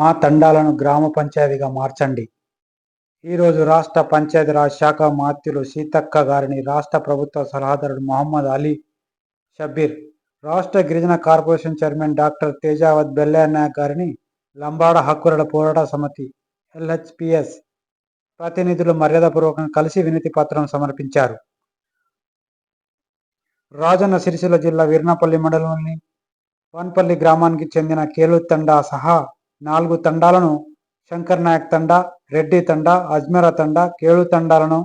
మా తండాలను గ్రామ పంచాయతీగా మార్చండి. ఈరోజు రాష్ట్ర పంచాయతీరాజ్ శాఖ మాత్యులు సీతక్క గారిని రాష్ట్ర ప్రభుత్వ సలహాదారుడు మొహమ్మద్ అలీ షబీర్ రాష్ట్ర గిరిజన corporation chairman doctor Tejavath Bellaiah గారిని లంబాడ హక్కుల పోరాట సమితి ఎల్హెచ్పిఎస్ ప్రతినిధులు మర్యాదపూర్వకంగా కలిసి వినతి పత్రం సమర్పించారు. రాజన్న సిరిసిల్ల జిల్లా వీర్నపల్లి మండలంలోని వన్పల్లి గ్రామానికి చెందిన కేలు తండా సహా నాలుగు తండాలను శంకర్ నాయక్ తండా రెడ్డి తండా అజ్మెరా తండా కేళు తండాలను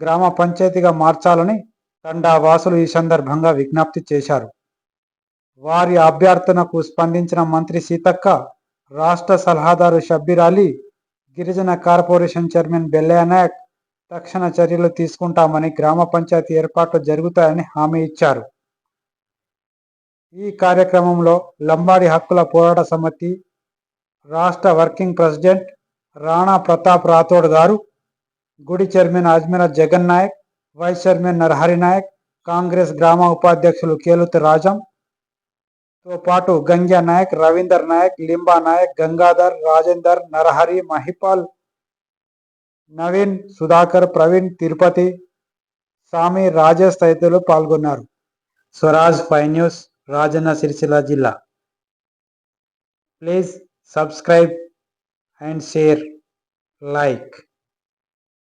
గ్రామ పంచాయతీగా మార్చాలని తండా వాసులు ఈ సందర్భంగా విజ్ఞప్తి చేశారు. వారి అభ్యర్థనకు స్పందించిన మంత్రి సీతక్క రాష్ట్ర సలహాదారు షబ్బీర్ అలీ గిరిజన కార్పొరేషన్ చైర్మన్ బెల్లయ్య నాయక్ తక్షణ చర్యలు తీసుకుంటామని గ్రామ పంచాయతీ ఏర్పాట్లు జరుగుతాయని హామీ ఇచ్చారు. ఈ కార్యక్రమంలో లంబాడి హక్కుల పోరాట సమితి రాష్ట్ర వర్కింగ్ ప్రెసిడెంట్ రాణా ప్రతాప్ రాథోడ్ గారు గుడి chairman Ajmeera Jagan Nayak vice chairman Narahari Nayak Congress గ్రామ ఉపాధ్యక్షులు కేలుతి రాజం తో పాటు గంగ్యా నాయక్ రవీందర్ నాయక్ లింబా నాయక్ గంగాధర్ రాజేందర్ నరహరి మహిపాల్ నవీన్ సుధాకర్ ప్రవీణ్ తిరుపతి సామి రాజేష్ తదితరులు పాల్గొన్నారు స్వరాజ్ ఫై న్యూస్ రాజన్న సిరిసిల్ల జిల్లా please subscribe and share like.